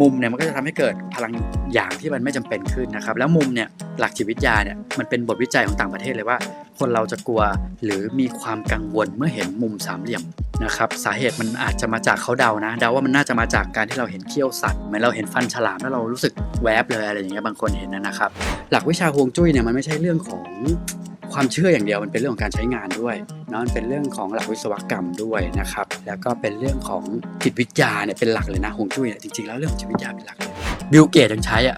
มุมเนี่ยมันก็จะทำให้เกิดพลังอย่างที่มันไม่จำเป็นขึ้นนะครับ แล้วมุมเนี่ยหลักจิตวิทยาเนี่ยมันเป็นบทวิจัยของต่างประเทศเลยว่า คนเราจะกลัวหรือมีความกังวลเมื่อเห็นมุมสามเหลี่ยมนะครับสาเหตุมันอาจจะมาจากเขาเดานะเดาว่ามันน่าจะมาจากการที่เราเห็นเขี้ยวสัตว์เหมือนเราเห็นฟันฉลามแล้วเรารู้สึกแวบเลยอะไรอย่างเงี้ยบางคนเห็นนะครับ หลักวิชาฮวงจุ้ยเนี่ยมันไม่ใช่เรื่องของ ความเชื่ออย่างเดียวมันเป็นเรื่องของการใช้งานด้วยเนาะมันเป็นเรื่องของหลักวิศวกรรมด้วยนะครับ แล้วก็เป็นเรื่องของจิตวิทยาเนี่ยเป็นหลักเลยนะฮวงจุ้ยเนี่ยจริงๆแล้วเรื่องของจิตวิทยาเป็นหลักเลยบิลเกตยังใช้อะ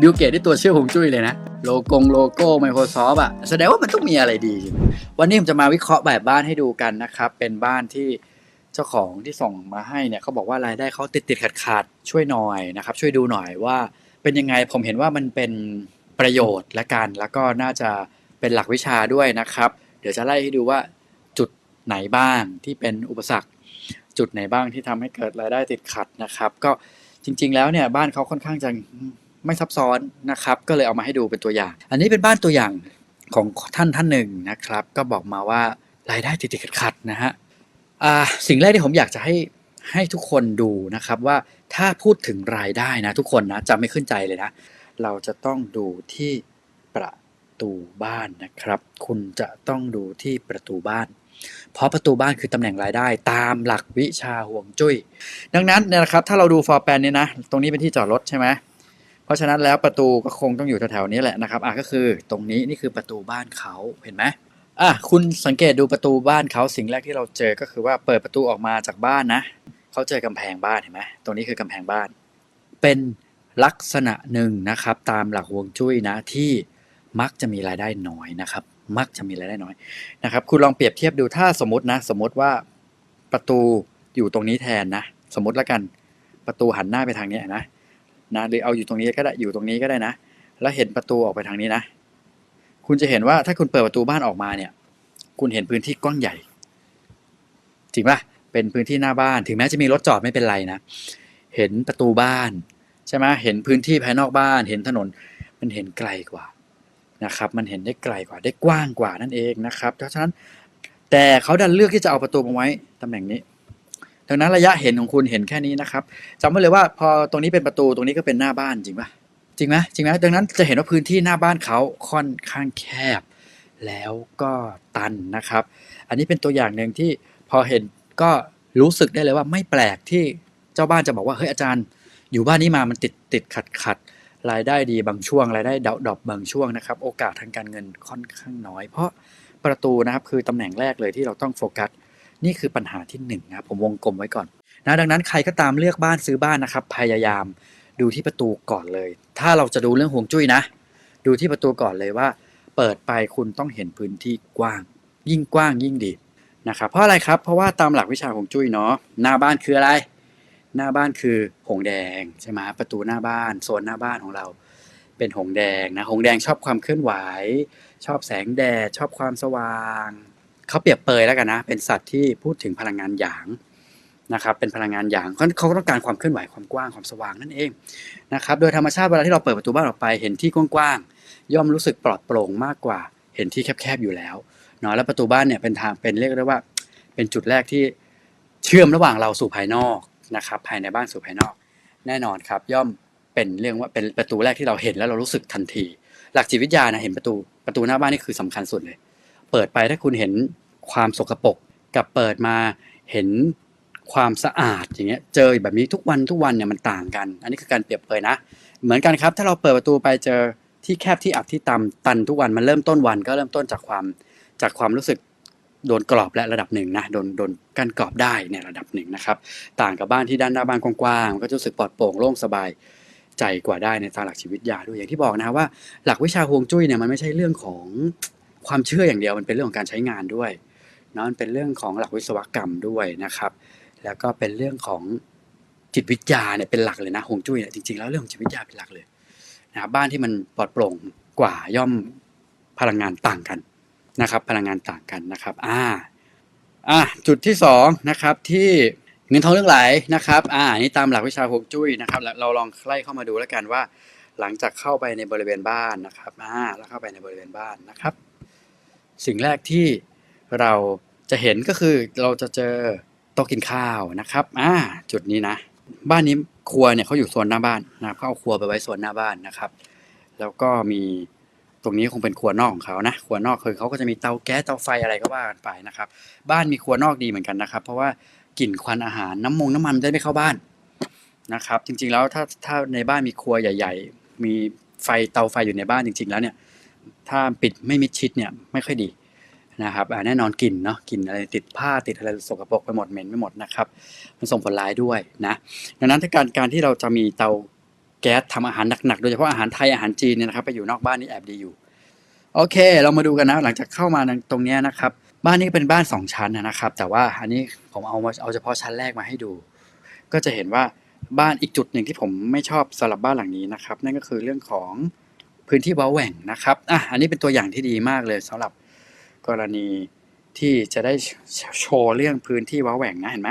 บิลเกตที่ตัวเชื่อฮวงจุ้ยเลยนะโลโกงโลโก้ Microsoft อะแสดงว่ามันต้องมีอะไรดี วันนี้ผมจะมาวิเคราะห์แบบบ้านให้ดูกันนะครับ เป็นบ้านที่เจ้าของที่ส่งมาให้เนี่ยเขาบอกว่ารายได้เขาติดติดขัดขาดช่วยหน่อยนะครับ ช่วยดูหน่อยว่าเป็นยังไงผมเห็นว่ามันเป็นประโยชน์และกัน แล้วก็น่าจะ เป็นหลักวิชาด้วยนะครับ เดี๋ยวจะไล่ให้ดูว่าจุดไหนบ้างที่เป็นอุปสรรค จุดไหนบ้างที่ทำให้เกิดรายได้ติดขัดนะครับ ก็จริง ๆ แล้วเนี่ยบ้านเขาค่อนข้างจะไม่ซับซ้อนนะครับ ก็เลยเอามาให้ดูเป็นตัวอย่าง อันนี้เป็นบ้านตัวอย่างของท่านท่านหนึ่งนะครับ ก็บอกมาว่ารายได้ติดติดขัดนะฮะสิ่งแรกที่ผมอยากจะให้ให้ทุกคนดูนะครับว่าถ้าพูดถึงรายได้นะทุกคนนะจะไม่ขึ้นใจเลยนะ เราจะต้องดูที่ ตูบ้านนะครับ คุณจะต้องดูที่ประตูบ้าน เพราะประตูบ้านคือตำแหน่งรายได้ตามหลักวิชาห่วงจุ้ย ดังนั้นเนี่ยนะครับ ถ้าเราดูฟอร์แปนเนี่ยนะ ตรงนี้เป็นที่จอดรถใช่ไหมเพราะฉะนั้นแล้วประตูก็คงต้องอยู่แถวๆนี้แหละนะครับอะก็คือตรงนี้นี่คือประตูบ้านเขาเห็นไหมอะคุณสังเกตดูประตูบ้านเขาสิ่งแรกที่เราเจอก็คือว่าเปิดประตูออกมาจากบ้านนะเขาเจอกำแพงบ้านเห็นไหมตรงนี้คือกำแพงบ้าน เป็นลักษณะหนึ่งนะครับ ตามหลักฮวงจุ้ยนะที่ มักจะมีรายได้น้อยนะครับ มักจะมีรายได้น้อยนะครับ คุณลองเปรียบเทียบดูถ้าสมมตินะ สมมติว่าประตูอยู่ตรงนี้แทนนะ สมมติแล้วกันประตูหันหน้าไปทางนี้นะนะหรือเอาอยู่ตรงนี้ก็ได้อยู่ตรงนี้ก็ได้นะ แล้วเห็นประตูออกไปทางนี้นะ คุณจะเห็นว่าถ้าคุณเปิดประตูบ้านออกมาเนี่ย คุณเห็นพื้นที่กว้างใหญ่จริงป่ะเป็นพื้นที่หน้าบ้าน ถึงแม้จะมีรถจอดไม่เป็นไรนะเห็นประตูบ้านใช่ไหมเห็นพื้นที่ภายนอกบ้าน เห็นถนนมันเห็นไกลกว่า นะครับมันเห็นได้ไกลกว่าได้กว้างกว่านั่นเองนะครับเพราะฉะนั้นแต่เขาดันเลือกที่จะเอาประตูมาไว้ตำแหน่งนี้ดังนั้นระยะเห็นของคุณเห็นแค่นี้นะครับจำไว้เลยว่าพอตรงนี้เป็นประตูตรงนี้ก็เป็นหน้าบ้านจริงปะจริงไหมจริงไหมดังนั้นจะเห็นว่าพื้นที่หน้าบ้านเขาค่อนข้างแคบ แล้วก็ตันนะครับ อันนี้เป็นตัวอย่างหนึ่งที่พอเห็นก็รู้สึกได้เลยว่าไม่แปลกที่เจ้าบ้านจะบอกว่าเฮ้ยอาจารย์ อยู่บ้านนี้มามันติดติดขัดขัด รายได้ดีบางช่วง รายได้ดดรอปบางช่วงนะครับ โอกาสทางการเงินค่อนข้างน้อย เพราะประตูนะครับคือตำแหน่งแรกเลยที่เราต้องโฟกัส นี่คือปัญหาที่หนึ่งนะผมวงกลมไว้ก่อนนะดังนั้นใครก็ตามเลือกบ้านซื้อบ้านนะครับ พยายามดูที่ประตูก่อนเลย ถ้าเราจะดูเรื่องห่วงจุ้ยนะ ดูที่ประตูก่อนเลยว่า เปิดไปคุณต้องเห็นพื้นที่กว้าง ยิ่งกว้างยิ่งดีนะครับเพราะอะไรครับเพราะว่าตามหลักวิชาห่วงจุ้ยเนาะหน้าบ้านคืออะไร หน้าบ้านคือหงแดงใช่ไหมประตูหน้าบ้านโซนหน้าบ้านของเรา เป็นหงแดงนะหงแดงชอบความเคลื่อนไหว ชอบแสงแดดชอบความสว่างเขาเปรียบเปยแล้วกันนะ เป็นสัตว์ที่พูดถึงพลังงานหยางนะครับเป็นพลังงานหยางเขาต้องการความเคลื่อนไหวความกว้างความสว่างนั่นเองนะครับโดยธรรมชาติเวลาที่เราเปิดประตูบ้านออกไปเห็นที่กว้างๆย่อมรู้สึกปลอดโปร่งมากกว่า เห็นที่แคบๆอยู่แล้วเนาะแล้วประตูบ้านเนี่ยเป็นทางเป็นเรียกได้ว่า เป็นจุดแรกที่เชื่อมระหว่างเราสู่ภายนอก นะครับภายในบ้านสู่ภายนอก แน่นอนครับ ย่อมเป็นเรื่องว่าเป็นประตูแรกที่เราเห็นแล้วเรารู้สึกทันที หลักจิตวิทยานะเห็นประตูประตูหน้าบ้านนี่คือสำคัญสุดเลย เปิดไปถ้าคุณเห็นความสกปรกกับเปิดมาเห็นความสะอาดอย่างเงี้ยเจอแบบนี้ทุกวันทุกวันเนี่ยมันต่างกัน อันนี้คือการเปรียบเปยนะ เหมือนกันครับ ถ้าเราเปิดประตูไปเจอที่แคบที่อับที่ต่ำตันทุกวันมันเริ่มต้นวันก็เริ่มต้นจากความจากความรู้สึก โดนกรอบและระดับหนึ่งนะโดนโดนกันกรอบได้ในระดับหนึ่งนะครับ ต่างกับบ้านที่ด้านหน้าบ้านกว้างๆก็จะรู้สึกปลอดโปร่งโล่งสบายใจกว่าได้ในทางหลักชีวิตยาด้วยอย่างที่บอกนะว่า หลักวิชาฮวงจุ้ยเนี่ยมันไม่ใช่เรื่องของความเชื่ออย่างเดียวมันเป็นเรื่องของการใช้งานด้วยเนาะมันเป็นเรื่องของหลักวิศวกรรมด้วยนะครับ แล้วก็เป็นเรื่องของจิตวิทยาเนี่ยเป็นหลักเลยนะฮวงจุ้ยเนี่ยจริงๆแล้วเรื่องของจิตวิทยาเป็นหลักเลยนะบ้านที่มันปลอดโปร่งกว่าย่อมพลังงานต่างกัน นะครับพลังงานต่างกันนะครับอ่าอะจุดที่สองนะครับที่เงินทองเรื่องไหลนะครับอ่านี่ตามหลักวิชาฮวงจุ้ยนะครับแล้วเราลองไล่เข้ามาดูแล้วกันว่า หลังจากเข้าไปในบริเวณบ้านนะครับอ่าแล้วเข้าไปในบริเวณบ้านนะครับ สิ่งแรกที่เราจะเห็นก็คือเราจะเจอโต๊ะกินข้าวนะครับอ่าจุดนี้นะ บ้านนี้ครัวเนี่ยเขาอยู่โซนหน้าบ้านนะครับเขาเอาครัวไปไว้โซนหน้าบ้านนะครับ แล้วก็มี ตรงนี้คงเป็นครัวนอกของเขานะครัวนอกคือเขาก็จะมีเตาแก๊สเตาไฟอะไรก็ว่ากันไปนะครับ บ้านมีครัวนอกดีเหมือนกันนะครับ เพราะว่ากลิ่นควันอาหารน้ำมงน้ำมันจะไม่เข้าบ้านนะครับ จริงๆแล้วถ้าถ้าในบ้านมีครัวใหญ่ ๆ มีไฟเตาไฟอยู่ในบ้านจริง ๆ แล้วเนี่ย ถ้าปิดไม่มิดชิดเนี่ยไม่ค่อยดีนะครับแน่นอนกลิ่นเนาะกลิ่นอะไรติดผ้าติดอะไรสกปรกไปหมดเหม็นไปหมดนะครับ มันส่งผลร้ายด้วยนะ ดังนั้นถ้าการการที่เราจะมีเตา แก๊สทำอาหารหนักๆ โดยเฉพาะอาหารไทยอาหารจีนเนี่ยนะครับไปอยู่นอกบ้านนี่แอบดีอยู่ โอเค เรามาดูกันนะหลังจากเข้ามาตรงนี้นะครับ บ้านนี้เป็นบ้านสองชั้นนะครับ แต่ว่าอันนี้ผมเอามาเอาเฉพาะชั้นแรกมาให้ดู ก็จะเห็นว่าบ้านอีกจุดหนึ่งที่ผมไม่ชอบสำหรับบ้านหลังนี้นะครับ นั่นก็คือเรื่องของพื้นที่เว้าแหว่งนะครับอะอันนี้เป็นตัวอย่างที่ดีมากเลยสำหรับกรณีที่จะได้โชว์เรื่องพื้นที่เว้าแหว่งนะเห็นไหม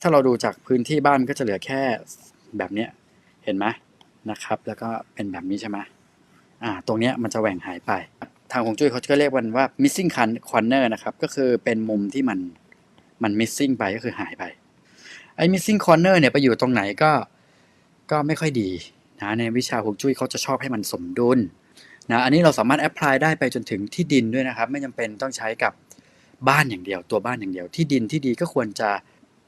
ถ้าเราดูจากพื้นที่บ้านมันก็จะเหลือแค่แบบเนี้ยเห็นไหม นะครับ แล้วก็เป็นแบบนี้ใช่ไหมอ่า ตรงเนี้ยมันจะแหว่งหายไป ทางของจุ้ยเขาก็เรียกมันว่า missing corner นะครับ ก็คือเป็นมุมที่มันมัน missing ไปก็คือหายไป ไอ้ missing corner เนี่ยไปอยู่ตรงไหนก็ก็ไม่ค่อยดีนะในวิชาฮวงจุ้ยเขาจะชอบให้มันสมดุลนะอันนี้เราสามารถ apply ได้ไปจนถึงที่ดินด้วยนะครับ ไม่จำเป็นต้องใช้กับบ้านอย่างเดียวตัวบ้านอย่างเดียว ที่ดินที่ดีก็ควรจะ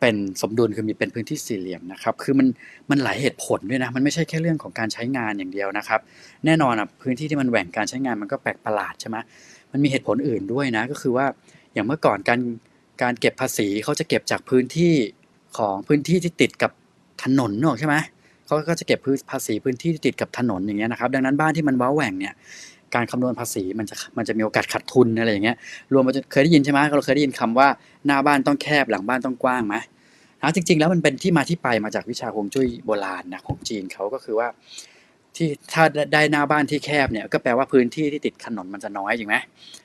เป็นสมดุลคือมีเป็นพื้นที่สี่เหลี่ยมนะครับคือมันมันหลายเหตุผลด้วยนะมันไม่ใช่แค่เรื่องของการใช้งานอย่างเดียวนะครับ แน่นอนอะพื้นที่ที่มันแหว่งการใช้งานมันก็แปลกประหลาดใช่ไหมมันมีเหตุผลอื่นด้วยนะก็คือว่าอย่างเมื่อก่อนการการเก็บภาษีเขาจะเก็บจากพื้นที่ของพื้นที่ที่ติดกับถนนเนอะใช่ไหมเขาก็จะเก็บพื้นภาษีพื้นที่ที่ติดกับถนนอย่างเงี้ยนะครับ ดังนั้นบ้านที่มันว้าแหว่งเนี่ย การคำนวณภาษีมันจะมันจะมีโอกาสขาดทุนอะไรอย่างเงี้ยรวมมาจนเคยได้ยินใช่ไหมเราเคยได้ยินคำว่าหน้าบ้านต้องแคบหลังบ้านต้องกว้างไหมนะจริง ๆ แล้วมันเป็นที่มาที่ไปมาจากวิชาฮวงจุ้ยโบราณนะของจีนเขาก็คือว่าที่ถ้าได้หน้าบ้านที่แคบเนี่ยก็แปลว่าพื้นที่ที่ติดถนนมันจะน้อยจริงไหม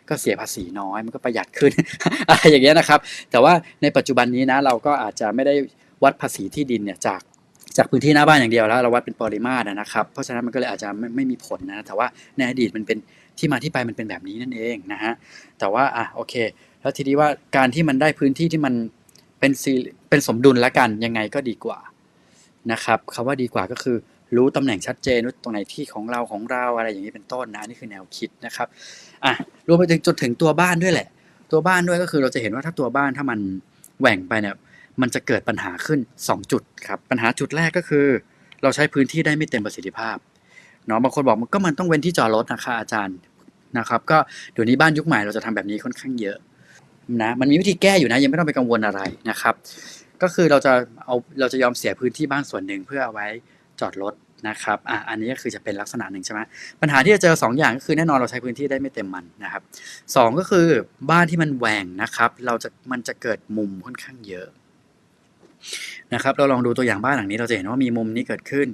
ก็เสียภาษีน้อยมันก็ประหยัดขึ้นอะไรอย่างเงี้ยนะครับ แต่ว่าในปัจจุบันนี้นะเราก็อาจจะไม่ได้วัดภาษีที่ดินเนี่ยจาก จากพื้นที่หน้าบ้านอย่างเดียวแล้ว เราวัดเป็นปริมาตรนะครับ เพราะฉะนั้นมันก็เลยอาจจะไม่ไม่มีผลนะ แต่ว่าในอดีตมันเป็นที่มาที่ไปมันเป็นแบบนี้นั่นเองนะฮะ แต่ว่าอะโอเค แล้วทีนี้ว่าการที่มันได้พื้นที่ที่มันเป็นซีเป็นสมดุลละกันยังไงก็ดีกว่านะครับคำว่าดีกว่าก็คือรู้ตำแหน่งชัดเจนว่าตรงไหนที่ของเราของเราอะไรอย่างนี้เป็นต้นนะนี่คือแนวคิดนะครับอะรวมไปถึงจนถึงตัวบ้านด้วยแหละ ตัวบ้านด้วยก็คือเราจะเห็นว่าถ้าตัวบ้านถ้ามันแหว่งไปเนี่ย มันจะเกิดปัญหาขึ้น 2 จุดครับ ปัญหาจุดแรกก็คือ เราใช้พื้นที่ได้ไม่เต็มประสิทธิภาพเนาะบางคนบอกมันก็มันต้องเว้นที่จอดรถนะคะอาจารย์นะครับก็เดี๋ยวนี้บ้านยุคใหม่เราจะทำแบบนี้ค่อนข้างเยอะนะมันมีวิธีแก้อยู่นะยังไม่ต้องไปกังวลอะไรนะครับ ก็คือเราจะเอาเราจะยอมเสียพื้นที่บ้านส่วนหนึ่งเพื่อเอาไว้จอดรถนะครับอะอันนี้ก็คือจะเป็นลักษณะหนึ่งใช่ไหมปัญหาที่จะเจอ 2 อย่างก็คือแน่นอนเราใช้พื้นที่ได้ไม่เต็มมันนะครับสองก็คือบ้านที่มันแหว่งนะครับ เราจะมันจะเกิดมุมค่อนข้างเยอะ นะครับ เราลองดูตัวอย่างบ้านหลังนี้เราจะเห็นว่ามีมุมนี้เกิดขึ้น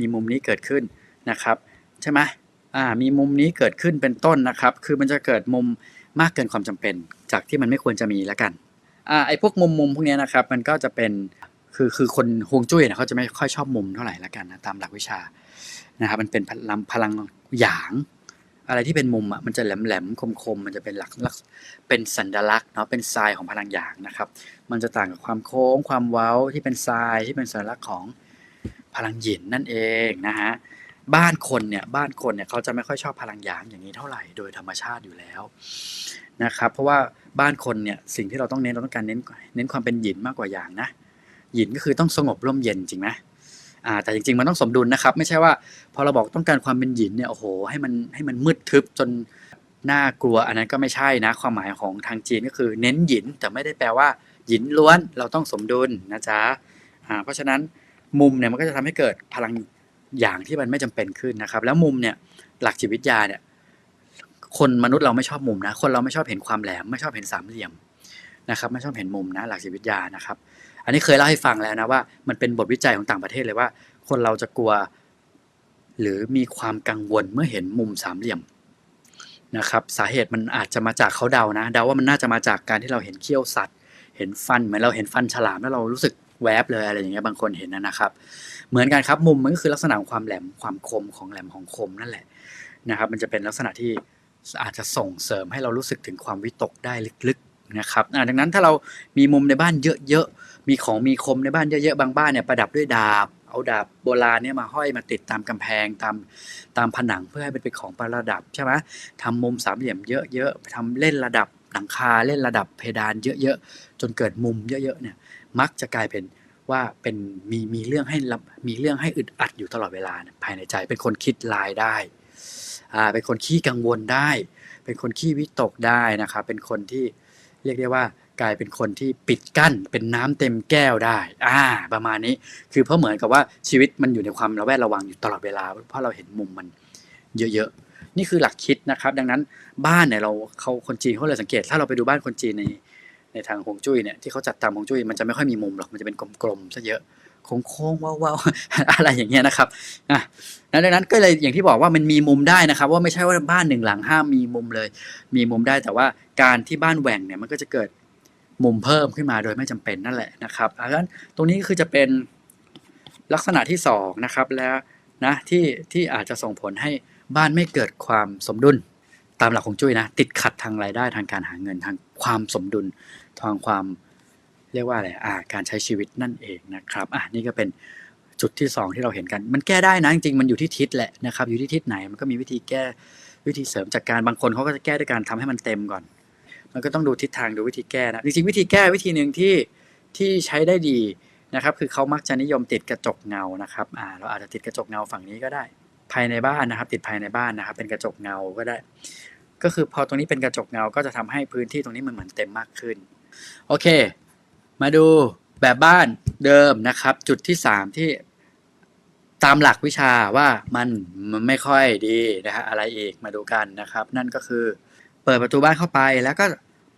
มีมุมนี้เกิดขึ้นนะครับ ใช่ไหมอ่า มีมุมนี้เกิดขึ้นเป็นต้นนะครับ คือมันจะเกิดมุมมากเกินความจำเป็น จากที่มันไม่ควรจะมีแล้วกัน อ่า ไอ้พวกมุมมุมพวกนี้นะครับ มันก็จะเป็น คือคือคนฮวงจุ้ยเนี่ยเขาจะไม่ค่อยชอบมุมเท่าไหร่แล้วกันนะตามหลักวิชานะครับ มันเป็นพลังพลังหยาง อะไรที่เป็นมุมอะมันจะแหลมแหลมคมคมมันจะเป็นหลักลักเป็นสัญลักษณ์เนาะเป็นทรายของพลังหยางนะครับ มันจะต่างกับความโค้งความเว้าที่เป็นทรายที่เป็นสัญลักษณ์ของพลังหยินนั่นเองนะฮะบ้านคนเนี่ยบ้านคนเนี่ยเขาจะไม่ค่อยชอบพลังหยางอย่างนี้เท่าไหร่โดยธรรมชาติอยู่แล้วนะครับเพราะว่าบ้านคนเนี่ยสิ่งที่เราต้องเน้นเราต้องการเน้นเน้นความเป็นหยินมากกว่าอย่างนะหยินก็คือต้องสงบร่มเย็นจริงไหม อ่าแต่จริงๆมันต้องสมดุลนะครับ ไม่ใช่ว่าพอเราบอกต้องการความเป็นหยินเนี่ยโอ้โหให้มันให้มันมืดทึบจนน่ากลัวอันนั้นก็ไม่ใช่นะ ความหมายของทางจีนก็คือเน้นหยินแต่ไม่ได้แปลว่าหยินล้วนเราต้องสมดุลนะจ๊ะอ่าเพราะฉะนั้นมุมเนี่ยมันก็จะทำให้เกิดพลังอย่างที่มันไม่จำเป็นขึ้นนะครับ แล้วมุมเนี่ยหลักจิตวิทยาเนี่ยคนมนุษย์เราไม่ชอบมุมนะ คนเราไม่ชอบเห็นความแหลมไม่ชอบเห็นสามเหลี่ยมนะครับไม่ชอบเห็นมุมนะหลักจิตวิทยานะครับ อันนี้เคยเล่าให้ฟังแล้วนะว่า มันเป็นบทวิจัยของต่างประเทศเลยว่า คนเราจะกลัว หรือมีความกังวลเมื่อเห็นมุมสามเหลี่ยมนะครับ สาเหตุมันอาจจะมาจากเขาเดานะเดาว่ามันน่าจะมาจากการที่เราเห็นเขี้ยวสัตว์ เห็นฟันเหมือนเราเห็นฟันฉลามแล้วเรารู้สึกแวบเลยอะไรอย่างเงี้ยบางคนเห็นนะนะครับ เหมือนกันครับมุมมันก็คือลักษณะของความแหลมความคมของแหลมของคมนั่นแหละนะครับ มันจะเป็นลักษณะที่อาจจะส่งเสริมให้เรารู้สึกถึงความวิตกได้ลึก นะครับดังนั้นถ้าเรามีมุมในบ้านเยอะๆ มีของมีคมในบ้านเยอะๆ บางบ้านเนี่ยประดับด้วยดาบ เอาดาบโบราณเนี่ยมาห้อยมาติดตามกำแพงตามตามผนังเพื่อให้เป็นของประดับใช่ไหมทำมุมสามเหลี่ยมเยอะๆทำเล่นระดับหลังคาเล่นระดับเพดานเยอะๆ จนเกิดมุมเยอะๆ เนี่ยมักจะกลายเป็นว่าเป็นมีมีเรื่องให้มีเรื่องให้อึดอัดอยู่ตลอดเวลาภายในใจ เป็นคนคิดลายได้อ่าเป็นคนขี้กังวลได้ เป็นคนขี้วิตกได้นะครับเป็นคนที่ เรียกได้ว่ากลายเป็นคนที่ปิดกั้นเป็นน้ำเต็มแก้วได้ อ่า ประมาณนี้ คือเพราะเหมือนกับว่าชีวิตมันอยู่ในความระแวดระวังอยู่ตลอดเวลา เพราะเราเห็นมุมมันเยอะๆ นี่คือหลักคิดนะครับ ดังนั้นบ้านเนี่ยเราเขาคนจีนเขาเลยสังเกต ถ้าเราไปดูบ้านคนจีนในในทางฮวงจุ้ยเนี่ยที่เขาจัดตามฮวงจุ้ยมันจะไม่ค่อยมีมุมหรอก มันจะเป็นกลมๆซะเยอะ โค้งๆว้าวๆอะไรอย่างเงี้ยนะครับอะดังนั้นก็เลยอย่างที่บอกว่ามันมีมุมได้นะครับ ว่าไม่ใช่ว่าบ้านหนึ่งหลังห้ามมีมุมเลย มีมุมได้แต่ว่าการที่บ้านแหว่งเนี่ยมันก็จะเกิดมุมเพิ่มขึ้นมาโดยไม่จำเป็นนั่นแหละนะครับดังนั้นตรงนี้คือจะเป็นลักษณะที่สองนะครับแล้วนะที่ที่อาจจะส่งผลให้บ้านไม่เกิดความสมดุลตามหลักของจุ้ยนะติดขัดทางรายได้ทางการหาเงินทางความสมดุลทางความ เรียกว่าอะไรอ่าการใช้ชีวิตนั่นเองนะครับอะนี่ก็เป็นจุดที่สองที่เราเห็นกัน มันแก้ได้นะจริงๆมันอยู่ที่ทิศแหละนะครับ อยู่ที่ทิศไหนมันก็มีวิธีแก้วิธีเสริมจากการบางคนเขาก็จะแก้ด้วยการทำให้มันเต็มก่อน มันก็ต้องดูทิศทางดูวิธีแก้นะจริงๆวิธีแก้วิธีหนึ่งที่ที่ใช้ได้ดีนะครับ คือเขามักจะนิยมติดกระจกเงานะครับอ่าเราอาจจะติดกระจกเงาฝั่งนี้ก็ได้ ภายในบ้านนะครับ ติดภายในบ้านนะครับ เป็นกระจกเงาก็ได้ ก็คือพอตรงนี้เป็นกระจกเงาก็จะทำให้พื้นที่ตรงนี้มันเหมือนเต็มมากขึ้น โอเค มาดูแบบบ้านเดิมนะครับ จุดที่สามที่ตามหลักวิชาว่ามันมันไม่ค่อยดีนะฮะอะไรอีกมาดูกันนะครับ นั่นก็คือเปิดประตูบ้านเข้าไปแล้วก็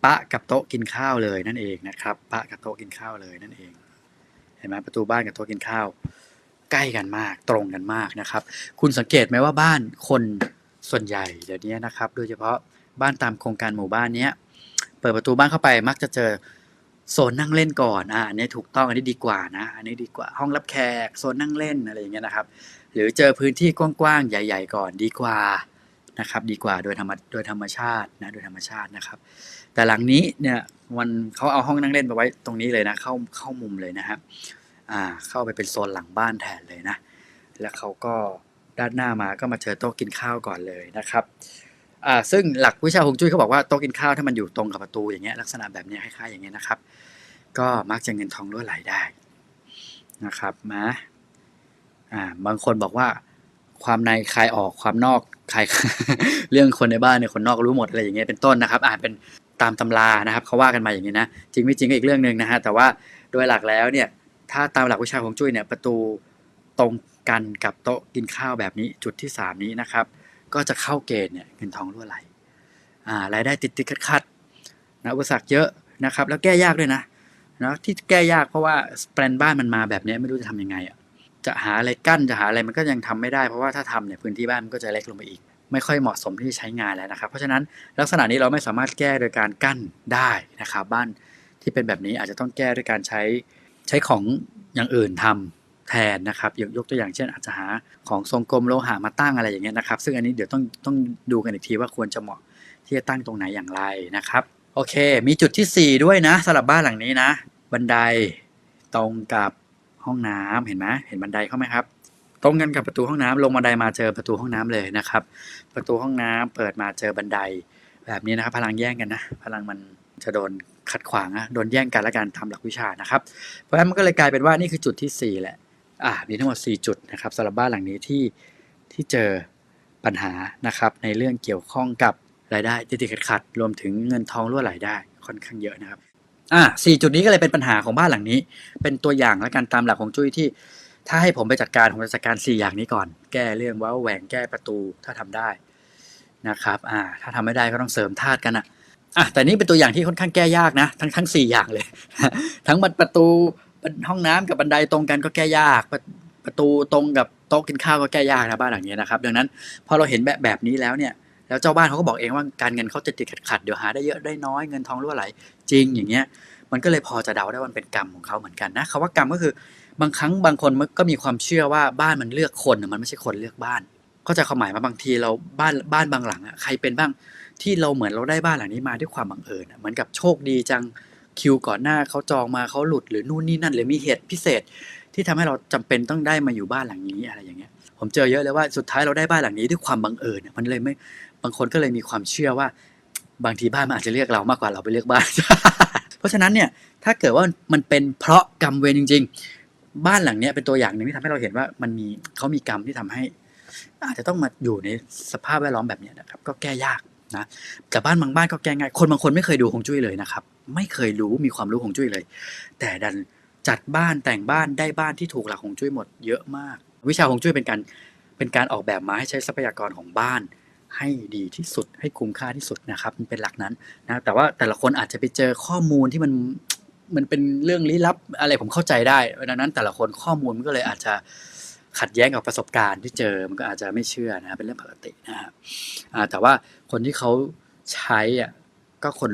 ปะกับโต๊ะกินข้าวเลยนั่นเองนะครับ ปะกับโต๊ะกินข้าวเลยนั่นเอง เห็นไหมประตูบ้านกับโต๊ะกินข้าว ใกล้กันมากตรงกันมากนะครับ คุณสังเกตไหมว่าบ้านคนส่วนใหญ่เดี๋ยวนี้นะครับ โดยเฉพาะบ้านตามโครงการหมู่บ้านเนี้ยเปิดประตูบ้านเข้าไปมักจะเจอ โซนนั่งเล่นก่อนอ่าอันนี้ถูกต้องอันนี้ดีกว่านะ อันนี้ดีกว่าห้องรับแขกโซนนั่งเล่นอะไรอย่างเงี้ยนะครับ หรือเจอพื้นที่กว้างๆใหญ่ ๆ ก่อนดีกว่านะครับ ดีกว่าโดยธรรมโดยธรรมชาตินะโดยธรรมชาตินะครับ แต่หลังนี้เนี่ยวันเขาเอาห้องนั่งเล่นไปไว้ตรงนี้เลยนะ เข้าเข้ามุมเลยนะครับอ่าเข้าไปเป็นโซนหลังบ้านแทนเลยนะ แล้วเขาก็ด้านหน้ามาก็มาเจอโต๊ะกินข้าวก่อนเลยนะครับ อ่าซึ่งหลักวิชาฮวงจุ้ยเขาบอกว่าโต๊ะกินข้าวถ้ามันอยู่ตรงกับประตูอย่างเงี้ยลักษณะแบบเนี้ยคล้ายๆอย่างเงี้ยนะครับ ก็มักจะเงินทองรั่วไหลได้นะครับนะอ่าบางคนบอกว่าความในคลายออกความนอกคลายเรื่องคนในบ้านเนี่ยคนนอกรู้หมดอะไรอย่างเงี้ยเป็นต้นนะครับอ่านเป็นตามตำรานะครับเขาว่ากันมาอย่างนี้นะจริงไม่จริงก็อีกเรื่องหนึ่งนะฮะแต่ว่าโดยหลักแล้วเนี่ยถ้าตามหลักวิชาของจุ้ยเนี่ยประตูตรงกันกับโต๊ะกินข้าวแบบนี้จุดที่ 3 นี้นะครับ ก็จะเข้าเกณฑ์เนี่ยเงินทองรั่วไหลอ่ารายได้ติดติดขัดขัดๆนะอุปสรรคเยอะนะครับ แล้วแก้ยากด้วยนะนะที่แก้ยากเพราะว่าแปลนบ้านมันมาแบบนี้ไม่รู้จะทำยังไงอะจะหาอะไรกั้นจะหาอะไรมันก็ยังทำไม่ได้เพราะว่าถ้าทำเนี่ยพื้นที่บ้านมันก็จะเล็กลงไปอีก ไม่ค่อยเหมาะสมที่จะใช้งานแล้วนะครับ เพราะฉะนั้นลักษณะนี้เราไม่สามารถแก้โดยการกั้นได้นะครับบ้านที่เป็นแบบนี้อาจจะต้องแก้ด้วยการใช้ใช้ของอย่างอื่นทำ แทนนะครับยกยกตัวอย่างเช่นอาจจะหาของทรงกลมโลหะมาตั้งอะไรอย่างเงี้ยนะครับ ซึ่งอันนี้เดี๋ยวต้องต้องดูกันอีกทีว่าควรจะเหมาะที่จะตั้งตรงไหนอย่างไรนะครับโอเค มีจุดที่ 4 ด้วยนะสำหรับบ้านหลังนี้นะ บันไดตรงกับห้องน้ำเห็นไหมเห็นบันไดเข้าไหมครับ ตรงกันกับประตูห้องน้ำลงบันไดมาเจอประตูห้องน้ำเลยนะครับ ประตูห้องน้ำเปิดมาเจอบันไดแบบนี้นะครับ พลังแย่งกันนะ พลังมันจะโดนขัดขวางอะโดนแย่งกันและการทำหลักวิชานะครับ เพราะฉะนั้นมันก็เลยกลายเป็นว่านี่คือจุดที่ 4 แหละ อ่ามีทั้งหมด 4 จุดนะครับสำหรับบ้านหลังนี้ที่ที่เจอปัญหานะครับในเรื่องเกี่ยวข้องกับรายได้ที่ติดขัดรวมถึงเงินทองรั่วไหลได้ค่อนข้างเยอะนะครับอ่าสี่จุดนี้ก็เลยเป็นปัญหาของบ้านหลังนี้ เป็นตัวอย่างและการตามหลักของจุ้ยที่ ถ้าให้ผมไปจัดการผมจะจัดการ 4 อย่างนี้ก่อน แก้เรื่องว้าวแหวงแก้ประตูถ้าทำได้นะครับอ่าถ้าทำไม่ได้ก็ต้องเสริมธาตุกันอะอะแต่นี่เป็นตัวอย่างที่ค่อนข้างแก้ยากนะ ทั้งทั้งสี่อย่างเลย ทั้งบัดประตู ห้องน้ำกับบันไดตรงกันก็แก้ยากประประตูตรงกับโต๊ะกินข้าวก็แก้ยากนะบ้านหลังนี้นะครับดังนั้นพอเราเห็นแบบแบบนี้แล้วเนี่ยแล้วเจ้าบ้านเขาก็บอกเองว่าการเงินเขาจะติดขัดๆเดี๋ยวหาได้เยอะได้น้อยเงินทองรั่วไหลจริงอย่างเงี้ยมันก็เลยพอจะเดาได้ว่ามันเป็นกรรมของเขาเหมือนกันนะคำว่ากรรมก็คือบางครั้งบางคนมันก็มีความเชื่อว่าบ้านมันเลือกคนมันไม่ใช่คนเลือกบ้านเข้าใจความหมายมาบางทีเราบ้านบ้านบางหลังอะใครเป็นบ้างที่เราเหมือนเราได้บ้านหลังนี้มาด้วยความบังเอิญเหมือนกับโชคดีจัง คิวก่อนหน้าเขาจองมาเขาหลุดหรือนู่นนี่นั่นหรือมีเหตุพิเศษ ที่ทำให้เราจำเป็นต้องได้มาอยู่บ้านหลังนี้อะไรอย่างเงี้ย ผมเจอเยอะเลยว่าสุดท้ายเราได้บ้านหลังนี้ด้วยความบังเอิญมันเลยไม่บางคนก็เลยมีความเชื่อว่า บางทีบ้านมันอาจจะเรียกเรามากกว่าเราไปเรียกบ้าน เพราะฉะนั้นเนี่ยถ้าเกิดว่ามันเป็นเพราะกรรมเวรจริง ๆ บ้านหลังเนี้ยเป็นตัวอย่างหนึ่งที่ทำให้เราเห็นว่ามันมีเขามีกรรมที่ทำให้ อาจจะต้องมาอยู่ในสภาพแวดล้อมแบบเนี้ยนะครับ ก็แก้ยาก นะแต่บ้านบางบ้านก็แก้ง่ายคนบางคนไม่เคยดูฮวงจุ้ยเลยนะครับ ไม่เคยรู้มีความรู้ฮวงจุ้ยเลย แต่ดันจัดบ้านแต่งบ้านได้บ้านที่ถูกหลักฮวงจุ้ยหมดเยอะมาก วิชาฮวงจุ้ยเป็นการเป็นการออกแบบมาให้ใช้ทรัพยากรของบ้านให้ดีที่สุดให้คุ้มค่าที่สุดนะครับมันเป็นหลักนั้นนะแต่ว่าแต่ละคนอาจจะไปเจอข้อมูลที่มันมันเป็นเรื่องลี้ลับอะไรผมเข้าใจได้ดังนั้นแต่ละคนข้อมูลมันก็เลยอาจจะ ขัดแย้งกับประสบการณ์ที่เจอมันก็อาจจะไม่เชื่อนะเป็นเรื่องปกตินะครับแต่ว่าคนที่เขาใช้อะก็คน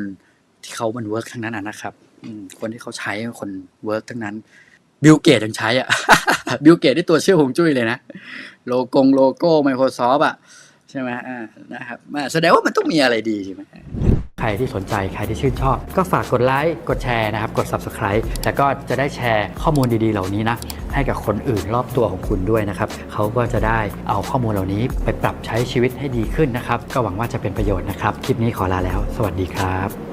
ที่เขามันเวิร์กทั้งนั้นนะครับคนที่เขาใช้คนเวิร์กทั้งนั้นบิลเกตยังใช้อะบิลเกตได้ตัวเชื่อหงจุ้ยเลยนะ โลโกงโลโก้ Microsoft อะใช่ไหมอ่านะครับแสดงว่ามันต้องมีอะไรดีใช่ไหมใครที่สนใจใครที่ชื่นชอบ ก็ฝากกดไลค์กดแชร์นะครับ กด Subscribe แล้วก็จะได้แชร์ข้อมูลดีๆเหล่านี้นะ ให้กับคนอื่นรอบตัวของคุณด้วยนะครับเขาก็จะได้เอาข้อมูลเหล่านี้ไปปรับใช้ชีวิตให้ดีขึ้นนะครับ ก็หวังว่าจะเป็นประโยชน์นะครับ คลิปนี้ขอลาแล้ว สวัสดีครับ